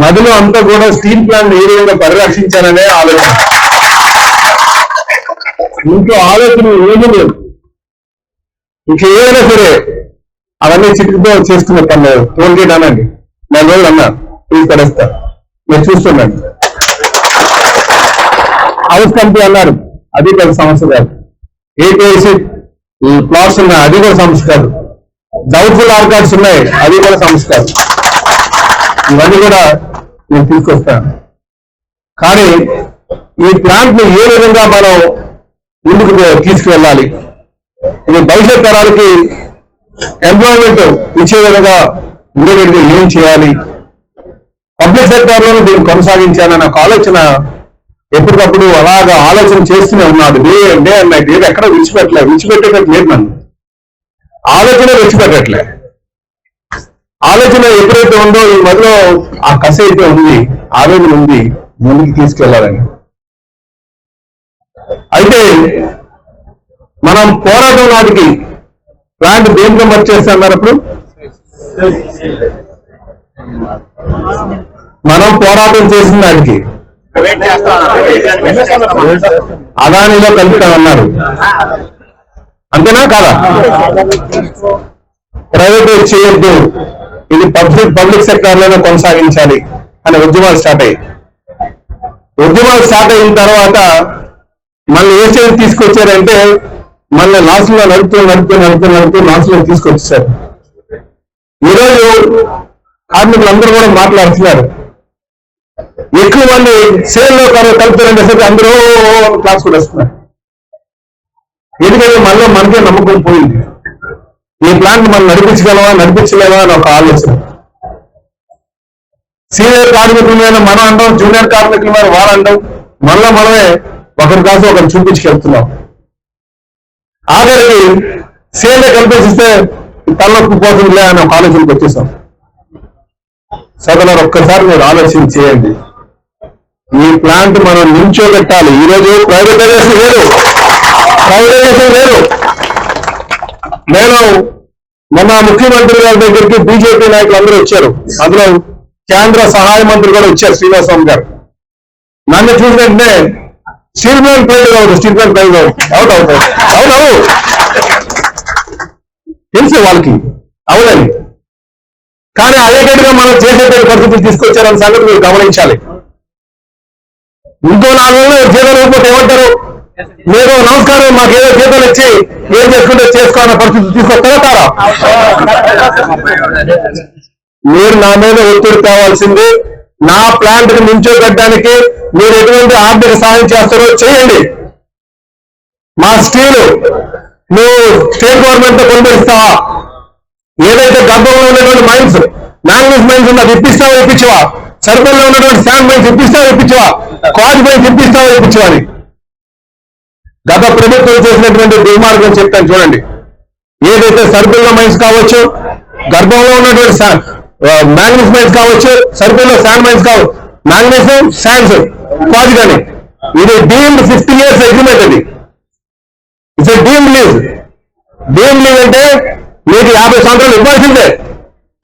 నదిలో అంతా కూడా స్టీల్ ప్లాంట్ ఏ విధంగా పరిరక్షించాలనే ఆలోచన. ఇంట్లో ఆలోచన ఏమీ లేదు. ఇంకేమైనా సరే అవన్నీ చిక్కుతో చేస్తున్న పని టోల్ గేట్ అనండి. నెల రోజులు అన్నా. ప్లీజ్ పడేస్తా నేను చూస్తున్నాను హౌస్ కంపెనీ అన్నారు. అది పెద్ద సమస్య కాదు. ఏపీఐసి ఈ ప్లాట్స్ ఉన్నాయి. అది కూడా సమస్య కాదు. డౌట్ఫుల్ ఆర్కార్డ్స్ ఉన్నాయి. అది కూడా సమస్య కాదు. ఇవన్నీ కూడా నేను తీసుకొస్తాను. కానీ ఈ ప్లాంట్ని ఏ విధంగా మనం ముందుకు తీసుకువెళ్ళాలి? ఇది భవిష్యత్ తరాలకి ఎంప్లాయ్మెంట్ ఇచ్చే విధంగా ఉండేటట్టు ఏం చేయాలి? పబ్లిక్ సెక్టర్లో దీన్ని కొనసాగించాలన్న ఒక ఆలోచన ఎప్పటికప్పుడు అలాగా ఆలోచన చేస్తూనే ఉన్నాడు. Day day and night. ఏది ఎక్కడ విడిచిపెట్టలే విడిచిపెట్టేటట్టు లేదు నన్ను. ఆలోచన విడిచిపెట్టట్లే. ఆలోచన ఎప్పుడైతే ఉందో ఈ మధ్యలో ఆ కసి అయితే ఉంది ఆవేదన ఉంది ముందుకు తీసుకెళ్ళాలని. అయితే మనం పోరాటం నాటికి ప్లాంట్ దేంట్లో మర్చి చేస్తే అన్నారు అప్పుడు మనం పోరాటం చేసిన దానికి. అదానిలో కలుపుతామన్నారు అంతేనా కాదా? ప్రైవేట్ చేయొద్దు. ఇది పబ్లిక్ పబ్లిక్ సెక్టర్లోనే కొనసాగించాలి అనే ఉద్యమాలు స్టార్ట్ అయ్యాయి. ఉద్యమాలు స్టార్ట్ అయిన తర్వాత మళ్ళీ ఏ చర్య తీసుకొచ్చారంటే మళ్ళీ లాస్ట్లో నడుపుతూ నడుపుతూ నడుపుతూ నడుపుతూ లాస్ట్లో తీసుకొచ్చారు ఈరోజు కార్మికులందరూ కూడా మాట్లాడుతున్నారు. ఎక్కువ మంది సేల్లో కలుపుతారంటే సరే అందరూ క్లాస్ కూడా వస్తున్నారు ఎందుకంటే మళ్ళీ మనకే నమ్మకం పోయింది. ఈ ప్లాంట్ మనం నడిపించగలమా నడిపించలేవా అని ఒక ఆలోచన. సీనియర్ కార్మికుల మీద మనం అంటాం జూనియర్ కార్మికుల మీద వారు అంటాం మనలో మనమే ఒకరి కాసు ఒకరు చూపించుకెళ్తున్నాం. ఆఖరికి సీనియర్ కల్పించిస్తే తలనొప్పి పోతుందిలే అని ఒక ఆలోచనకు వచ్చేసాం. సోదరులు ఒక్కసారి మీరు ఆలోచన చేయండి ఈ ప్లాంట్ మనం నిల్చోబెట్టాలి ఈ రోజు ప్రైవేటైజేషన్ లేదు. ప్రైవేటైజేషన్ లేదు. నేను మొన్న ముఖ్యమంత్రి గారి దగ్గరికి బీజేపీ నాయకులు అందరూ వచ్చారు. అందులో కేంద్ర సహాయ మంత్రి కూడా వచ్చారు శ్రీనివాసరావు గారు. నన్ను చూసిన వెంటనే ప్రైజ్ ప్లాంట్ ప్రైవేట్ అవుతుంది స్టీల్ ప్లాంట్ అవుట్ అవుతుంది అవునవు తెలుసు వాళ్ళకి. అవునండి. కానీ అయ్యేటట్టుగా మనం చేసేటువంటి పరిస్థితులు తీసుకొచ్చారన్న సంగతి మీరు గమనించాలి. ఇంకో నాలుగు నెలలు జీతాలు ఇవ్వకపోతే ఏమంటారు మీరు నమస్కారం మాకేదో జీతాలు ఇచ్చి ఏం చేసుకుంటే చేసుకోవాలన్న పరిస్థితి తీసుకొస్తారా మీరు నా మీద ఒత్తిడి తేవాల్సింది నా ప్లాంట్ని ముంచోగడ్డానికి మీరు ఎటువంటి ఆర్థిక సహాయం చేస్తారో చేయండి. మా స్టీలు నువ్వు స్టేట్ గవర్నమెంట్తో కొనుగోలుస్తావా? ఏదైతే గర్భంలో ఉన్నటువంటి మైన్స్ మ్యాంగ్నీస్ మైన్స్ ఉన్నా ఇప్పిస్తావా ఇప్పించవా? సర్కిల్లో ఉన్నటువంటి శాండ్ మైన్స్ ఇప్పిస్తావా ఇప్పించవా? కాజ్ మైన్స్ ఇప్పిస్తావా ఇప్పించవా అని? గత ప్రభుత్వం చేసినటువంటి దుర్మార్గం చెప్తాను చూడండి. ఏదైతే సర్కుల్లో మైన్స్ కావచ్చు గర్భంలో ఉన్నటువంటి మ్యాంగ్నీస్ మైన్స్ కావచ్చు సర్కుల్లో శాండ్ మైన్స్ కావచ్చు మ్యాంగ్నీస్ శాండ్స్ కాదు కానీ ఇది డీమ్డ్ ఫిఫ్టీ ఇయర్స్ అగ్రిమెంట్ అది. It's deemed lease deem lease అంటే మీకు యాభై సంవత్సరాలు ఇవ్వాల్సిందే.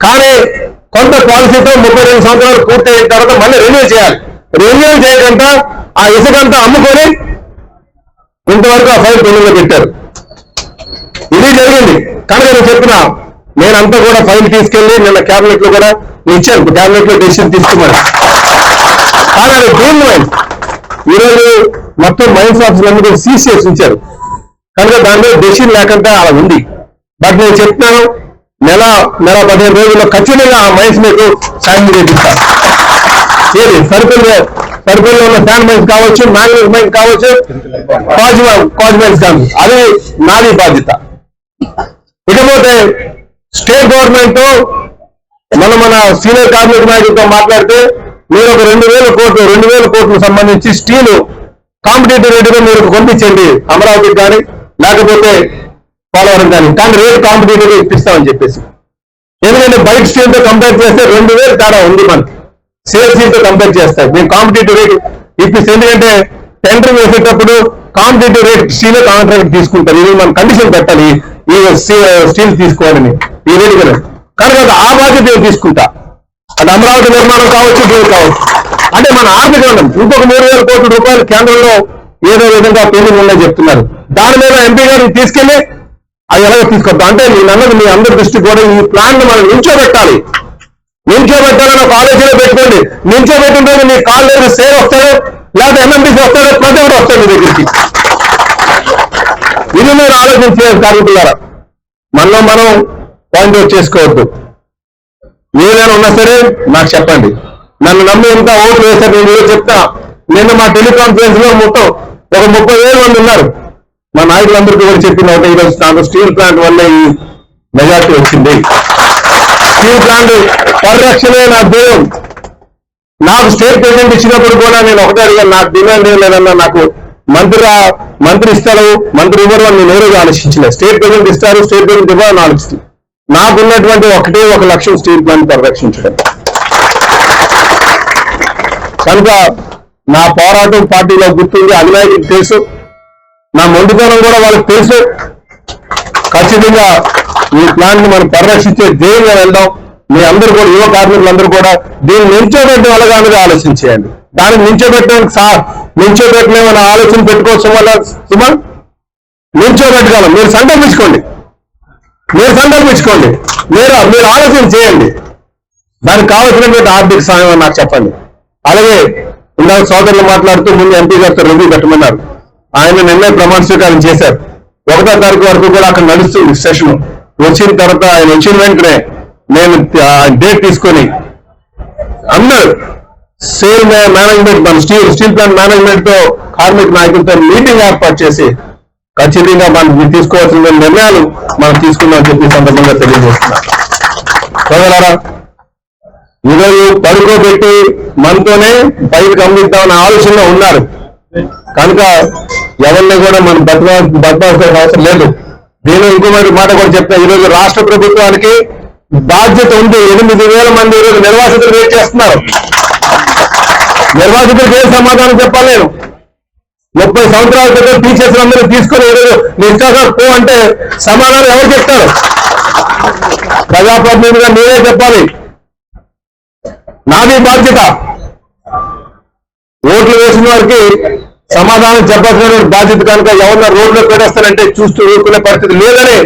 కానీ కొంత పాలసీతో ముప్పై రెండు సంవత్సరాలు పూర్తయిన తర్వాత మళ్ళీ రెన్యూ చేయాలి. రెన్యూ చేయకుండా ఆ ఇసుకంతా అమ్ముకొని ఇంతవరకు ఆ ఫైల్ పెండింగ్ పెట్టారు. ఇది జరిగింది. కనుక నేను చెప్పిన నేనంతా కూడా ఫైల్ తీసుకెళ్ళి నిన్న క్యాబినెట్లో కూడా నేను ఇచ్చాను. క్యాబినెట్లో డెసిషన్ తీసుకున్నాను కానీ అది గ్రీన్ మైన్స్ ఈరోజు మొత్తం మైన్స్ ఆఫీసులు అన్ని కూడా సీజ్ చేసి ఉంచారు. కనుక దాని మీద డెసిషన్ లేకుండా అలా ఉంది. బట్ నేను చెప్తున్నాను నెల నెల పదిహేను రోజుల్లో ఖచ్చితంగా ఆ మైన్స్ మీకు సాయం చేపిస్తాను. ఏది? సరుకులు ఉన్న ఫ్యాన్ మైన్స్ కావచ్చు మ్యాంగ్నీస్ మైన్స్ కావచ్చు కాజ్ కాజ్ మైన్స్ కావచ్చు. అది నాది బాధ్యత. ఇకపోతే స్టేట్ గవర్నమెంట్ మన మన సీనియర్ కార్మిక నాయకులతో మాట్లాడితే మీరు ఒక రెండు వేల కోట్లు రెండు వేల కోట్లకు సంబంధించి స్టీల్ కాంపిటేటివ్ రేటుగా మీరు పంపించండి అమరావతికి కానీ లేకపోతే పోలవరం కానీ కానీ రేట్ కాంపిటేటివ్గా ఇప్పిస్తామని చెప్పేసి. ఎందుకంటే బయట స్టీల్తో కంపేర్ చేస్తే రెండు వేలు తేడా ఉంది మనకి. సేల్ కంపేర్ చేస్తాయి. మేము కాంపిటేటివ్ రేట్ ఇప్పిస్తే ఎందుకంటే టెండర్ వేసేటప్పుడు కాంపిటేటివ్ రేట్ స్టీల్ కాంట్రాక్ట్ తీసుకుంటారు. ఇది మనం కండిషన్ పెట్టాలి. ఈ స్టీల్ తీసుకోవాలని. ఈ రేట్ కనుక ఆ బాధ్యత నేను తీసుకుంటా. అది అమరావతి నిర్మాణం కావచ్చు దీని కావచ్చు. అంటే మన ఆర్థిక రంగం. ఇంకొక మూడు వేల కోట్ల రూపాయలు కేంద్రంలో ఏదో విధంగా పెండింగ్ ఉందని చెప్తున్నారు. దాని మీద ఎంపీ గారు తీసుకెళ్ళి అది ఎలాగో తీసుకొద్దాం. అంటే నేను అన్నది మీ అందరి దృష్టి కూడా ఈ ప్లాన్ని మనం నిల్చోబెట్టాలి నిల్చోబెట్టాలని ఒక ఆలోచన పెట్టుకోండి. నిల్చోబెట్టిన రోజు మీ కాల్ దగ్గర సేవ్ వస్తాడు లేకపోతే ఎంఎంపీసీ వస్తాడో ప్రతి ఒక్కరు వస్తాడు మీ దగ్గరికి. ఇది మీరు ఆలోచించలేదు కార్మికులారా? మనలో మనం పాయింట్ అవుట్ చేసుకోవద్దు. ఏదైనా ఉన్నా సరే నాకు చెప్పండి. నన్ను నమ్మి ఎంత ఓట్లు వేశారు నేను ఈరోజు చెప్తా. నిన్న మా టెలికాన్ఫరెన్స్లో మొత్తం ఒక ముప్పై వేల మంది ఉన్నారు. మా నాయకులందరికీ కూడా చెప్పిన ఒకటి ఈరోజు నాకు స్టీల్ ప్లాంట్ వల్ల ఈ మెజార్టీ వచ్చింది. స్టీల్ ప్లాంట్ పరిరక్షణే నా ధ్యేయం నాకు స్టేట్ ప్రెసిడెంట్ ఇచ్చినప్పుడు కూడా నేను ఒకటే అడిగాను నాకు డిమాండ్ ఏం లేదన్నా నాకు మంత్రిగా మంత్రి ఇస్తారు మంత్రి ఇవ్వరు అని నేను రోజు స్టేట్ ప్రెసిడెంట్ ఇస్తారు స్టేట్ ప్రెసిడెంట్ ఇవ్వాలని ఆలోచిస్తుంది నాకున్నటువంటి ఒకటే ఒక లక్ష్యం స్టీల్ ప్లాంట్ పరిరక్షించడం. కనుక నా పోరాటం పార్టీలో గుర్తుంది అధినాయకుడికి తెలుసు. నా మొండితనం కూడా వాళ్ళకి తెలుసు. ఖచ్చితంగా ఈ ప్లాన్ని మనం పరిరక్షించే ధ్యేయంగా వెళ్దాం? మీ అందరూ కూడా యువ కార్మికులందరూ కూడా దీన్ని నిల్చోబెట్టడం వెళ్ళగానే ఆలోచన చేయండి దాన్ని నిల్చోబెట్టడానికి సా నిల్చోబెట్టలేమని ఆలోచన పెట్టుకోవచ్చు వల్ల సుమన్ నిల్చోబెట్టగలం మీరు సంకల్పించుకోండి. మీరు సంకల్పించుకోండి. మీరు మీరు ఆలోచన చేయండి. దానికి కావలసినటువంటి ఆర్థిక సాయం అని నాకు చెప్పండి. అలాగే ఇందాక సోదరులు మాట్లాడుతూ ముందు ఎంపీ గారితో రివ్యూ పెట్టమన్నారు. ఆయన నిన్నే ప్రమాణ స్వీకారం చేశారు. ఒకటో తారీఖు వరకు కూడా అక్కడ నడుస్తుంది సెషన్ వచ్చిన తర్వాత ఆయన వచ్చిన వెంటనే నేను డేట్ తీసుకొని అందరూ సేల్ మేనేజ్మెంట్ మన స్టీల్ స్టీల్ ప్లాంట్ మేనేజ్మెంట్తో కార్మిక నాయకులతో మీటింగ్ ఏర్పాటు చేసి ఖచ్చితంగా మనం తీసుకోవాల్సిన నిర్ణయాలు మనం తీసుకుందామని చెప్పి సందర్భంగా తెలియజేస్తున్నాం. సోదరారా ఈరోజు పడుకోబెట్టి మనతోనే పైకి పంపిద్దామన్న ఆలోచనలో ఉన్నారు. కనుక ఎవరిని కూడా మనం బతకా బతకాల్సిన అవసరం లేదు. నేను ఇంకో మాట కూడా చెప్తా. ఈరోజు రాష్ట్ర ప్రభుత్వానికి బాధ్యత ఉంది. ఎనిమిది వేల మంది ఈరోజు నిర్వాసితులు వెయిట్ చేస్తున్నారు. నిర్వాసితులకు ఏం సమాధానం చెప్పాలి నేను? ముప్పై సంవత్సరాల క్రితం టీచర్స్ అందరూ తీసుకొని ఈరోజు నిష్కాసం పో అంటే సమాధానం ఎవరు చెప్తారు? ప్రజాప్రతినిధిగా మీరే చెప్పాలి. నాది బాధ్యత. ఓట్లు వేసిన వారికి సమాధానం చెప్పాల్సిన బాధ్యత కనుక ఎవరన్నా రోడ్లో పెట్టేస్తారంటే చూస్తూ ఊరుకునే పరిస్థితి లేదని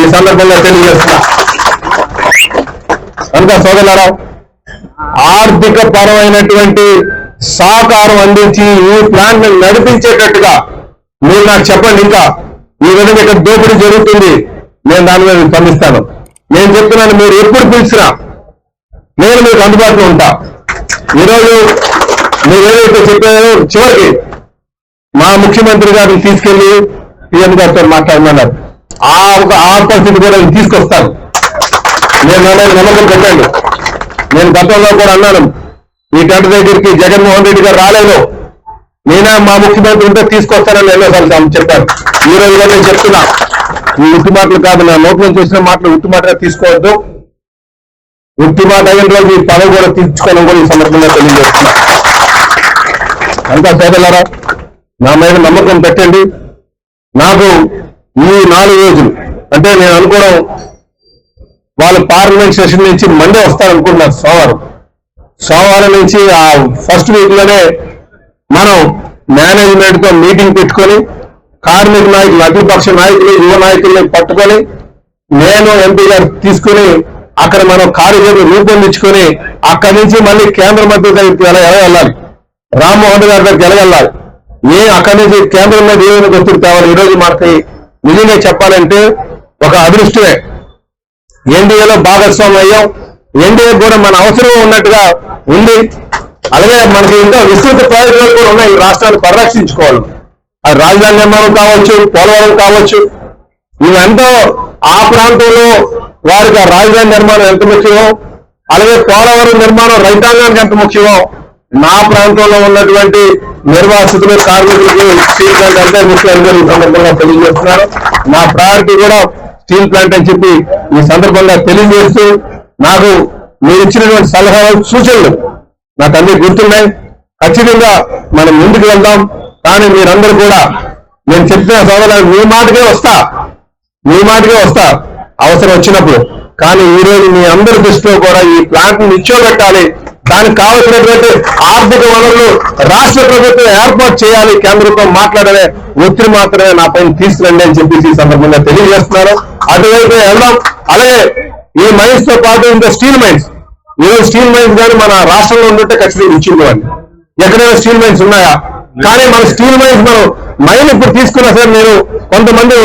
ఈ సందర్భంగా తెలియజేస్తున్నా. కనుక సోదరులారా ఆర్థిక పరమైనటువంటి సహకారం అందించి ఈ ప్లాన్ని నడిపించేటట్టుగా మీరు నాకు చెప్పండి ఇంకా. ఈ విధంగా ఇక్కడ దోపిడీ జరుగుతుంది. నేను దాని మీద స్పందిస్తాను. నేను చెప్తున్నాను మీరు ఎప్పుడు పిలిచినా నేను మీకు అందుబాటులో ఉంటా. ఈరోజు మీరు ఏదైతే చెప్పారో చివరికి మా ముఖ్యమంత్రి గారిని తీసుకెళ్ళి పిఎం గారితో మాట్లాడమన్నారు. ఆ ఒక ఆ పరిస్థితి కూడా నేను తీసుకొస్తాను. నేను నా నమ్మకం పెట్టండి. నేను గతంలో కూడా అన్నాను మీ గంట దగ్గరికి జగన్మోహన్ రెడ్డి గారు రాలేదు. నేనే మా ముఖ్యమంత్రి ఉంటే తీసుకొస్తానని ఎన్నోసార్లు చెప్పాను ఈ రోజు కూడా నేను చెప్తున్నా ఈ ఉత్తి మాటలు కాదు నా నోట్లో నుంచి మాటలు ఉత్తి మాటగా తీసుకోవద్దు. ఉత్తి మాట అయిన రోజు మీ పదవి కూడా తీర్చుకోవడం కూడా ఈ సందర్భంగా తెలియజేస్తున్నా. అంతా సోదరులారా నా మీద నమ్మకం పెట్టండి. నాకు ఈ నాలుగు రోజులు అంటే నేను అనుకోవడం వాళ్ళు పార్లమెంట్ సెషన్ నుంచి మండే వస్తారనుకుంటున్నారు సోమవారం. సోమవారం నుంచి ఆ ఫస్ట్ వీక్లోనే మనం మేనేజ్మెంట్తో మీటింగ్ పెట్టుకొని కార్మిక నాయకులు అఖిలపక్ష నాయకులు యువ నాయకుల్ని పట్టుకొని నేను ఎంపీ గారు తీసుకుని అక్కడ మనం కార్యక్రమం రూపొందించుకొని అక్కడి నుంచి మళ్ళీ కేంద్ర మంత్రి దగ్గరికి ఎలా ఎలా వెళ్ళాలి? రామ్మోహన్ గారి దగ్గరికి ఎలా వెళ్ళాలి? ఏ అక్కడి నుంచి కేంద్రం మీద ఏమైనా ఒత్తిడి తేవాలి ఈ రోజు మనకి నిజంగా చెప్పాలంటే ఒక అదృష్టమే. ఎన్డీఏలో భాగస్వామ్యం అయ్యాం. ఎన్డీఏ కూడా మన అవసరం ఉన్నట్టుగా ఉంది. అలాగే మనకి ఇంకా విస్తృత ప్రాజెక్టులు కూడా ఉన్నాయి. ఈ రాష్ట్రాన్ని పరిరక్షించుకోవాలి. అది రాజధాని నిర్మాణం కావచ్చు పోలవరం కావచ్చు. ఇవంతా ఆ ప్రాంతంలో వారికి ఆ రాజధాని నిర్మాణం ఎంత ముఖ్యమో అలాగే పోలవరం నిర్మాణం రైతాంగానికి ఎంత ముఖ్యమో నా ప్రాంతంలో ఉన్నటువంటి నిర్వాసితులు కార్మికులకు స్టీల్ ప్లాంట్ అంటే ముఖ్యంగా ఈ సందర్భంగా తెలియజేస్తున్నారు. నా ప్రయారిటీ కూడా స్టీల్ ప్లాంట్ అని చెప్పి ఈ సందర్భంగా తెలియజేస్తూ నాకు మీరు ఇచ్చినటువంటి సలహాలు సూచనలు నాకు అన్ని గుర్తున్నాయి. ఖచ్చితంగా మనం ముందుకు వెళ్దాం. కానీ మీరందరూ కూడా నేను చెప్పిన సోదరులు మీ మాటకే వస్తా. మీ మాటకే వస్తా. అవసరం వచ్చినప్పుడు. కానీ ఈ రోజు మీ అందరి దృష్టిలో కూడా ఈ ప్లాంట్ నిచ్చోబెట్టాలి దానికి కావలసినటువంటి ఆర్థిక వనరులు రాష్ట్ర ప్రభుత్వం ఏర్పాటు చేయాలి. కేంద్రంతో మాట్లాడలే ఒత్తిడి మాత్రమే నా పైన తీసుకురండి అని చెప్పేసి ఈ సందర్భంగా తెలియజేస్తున్నారు. అటువైపు వెళ్దాం అలాగే ఈ మైన్స్తో పాటు ఇంకా స్టీల్ మైన్స్. ఈరోజు స్టీల్ మైన్స్ కానీ మన రాష్ట్రంలో ఉంటే ఖచ్చితంగా ఇచ్చింది ఎక్కడైనా స్టీల్ మైన్స్ ఉన్నాయా? కానీ మన స్టీల్ మైన్స్ మనం మైన్ ఇప్పుడు తీసుకున్నా సార్ నేను కొంతమంది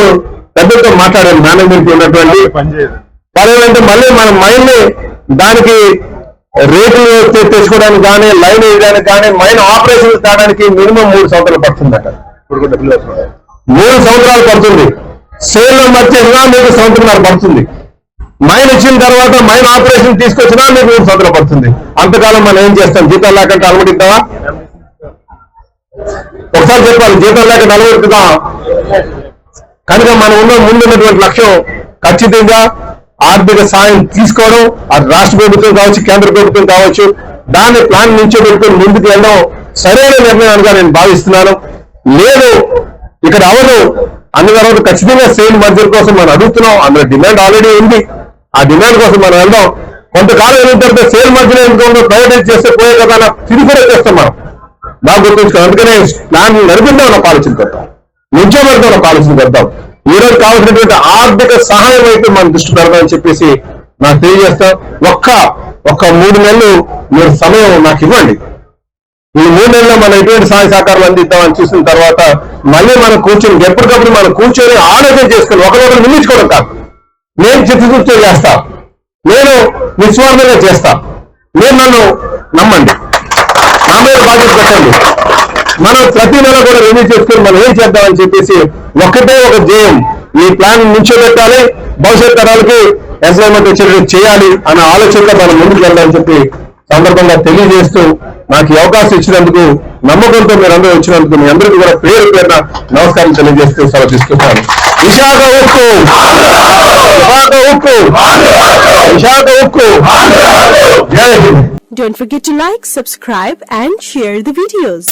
పెద్దలతో మాట్లాడాను మేనేజ్మెంట్ ఉన్నటువంటి వాళ్ళేంటంటే మళ్ళీ మన మైన్ దానికి రేట్లు తెచ్చుకోవడానికి కానీ లైన్ వేయడానికి కానీ మైన్ ఆపరేషన్ కావడానికి మినిమం మూడు సంవత్సరాలు పడుతుందట మూడు సంవత్సరాలు పడుతుంది. సేల్ వచ్చేసినా మీకు సంవత్సరాలు పడుతుంది. మైన్ ఇచ్చిన తర్వాత మైన్ ఆపరేషన్ తీసుకొచ్చినా మీకు మూడు సంవత్సరాలు పడుతుంది. అంతకాలం మనం ఏం చేస్తాం? జీతాలు లేకుండా అనుమతిద్దామా ఒకసారి చెప్పాలి జీతం లేక నిలబెట్టుదా కనుక మనం ఉన్న ముందున్నటువంటి లక్ష్యం ఖచ్చితంగా ఆర్థిక సాయం తీసుకోవడం అది రాష్ట్ర ప్రభుత్వం కావచ్చు కేంద్ర ప్రభుత్వం కావచ్చు దాన్ని ప్లాన్ నుంచే పెట్టుకుని ముందుకు వెళ్ళడం సరైన నిర్ణయాలుగా నేను భావిస్తున్నాను. లేదు ఇక్కడ అవదు. అన్ని తర్వాత ఖచ్చితంగా సేల్ మర్జర్ కోసం మనం అడుగుతున్నాం. అందులో డిమాండ్ ఆల్రెడీ ఉంది. ఆ డిమాండ్ కోసం మనం వెళ్దాం. కొంతకాలం వెళ్ళిన తర్వాత సేల్ మర్జర్ ఎందుకు ప్రైవేటైజ్ చేస్తే పోయే కదా తిరిగి వచ్చేస్తాం మనం. బాగా గుర్తుంచుకోవాలి అందుకనే ప్లాన్ నడిపిద్దాం ఒక ఆలోచన పెడతాం. నిజమర్థం ఒక ఆలోచన పెడతాం. ఈరోజు కావాల్సినటువంటి ఆర్థిక సహాయం అయితే మన దృష్టి పెడదామని చెప్పేసి నాకు తెలియజేస్తాం. ఒక్క ఒక్క మూడు నెలలు మీరు సమయం నాకు ఇవ్వండి. ఈ మూడు నెలల్లో మనం ఎటువంటి సహాయ సహకారాలు అందిద్దామని చూసిన తర్వాత మళ్ళీ మనం కూర్చొని ఎప్పటికప్పుడు మనం కూర్చొని ఆలోచన చేసుకుని ఒకరొకరు నిలిచుకోవడం కాదు. నేను చిత్తశుద్ధి చేస్తా. నేను నిస్వార్థంగా చేస్తా. మీరు నన్ను నమ్మండి. నా మీద బాధ్యత పెట్టండి. మనం ప్రతి నెల కూడా రివ్యూ చేసుకుని మనం ఏం చేద్దామని చెప్పేసి ఒకటే ఒక ధ్యేయం. ఈ ప్లాన్ నుంచోబెట్టాలి భవిష్యత్ తరాలకి ఎంప్లాయ్మెంట్ వచ్చేటట్టు చేయాలి అనే ఆలోచనతో మనం ముందుకు వెళ్ళాలని చెప్పి సందర్భంగా తెలియజేస్తూ నాకు ఈ అవకాశం ఇచ్చినందుకు నమ్మకంతో మీరు అందరూ వచ్చినందుకు మీ అందరికీ కూడా పేరు పేరున నమస్కారం తెలియజేస్తూ సెలవు తీసుకుంటాను. విశాఖ ఉక్కు! విశాఖ ఉక్కు! విశాఖ ఉక్కు! జై Hind! Don't forget to like, subscribe and share the videos.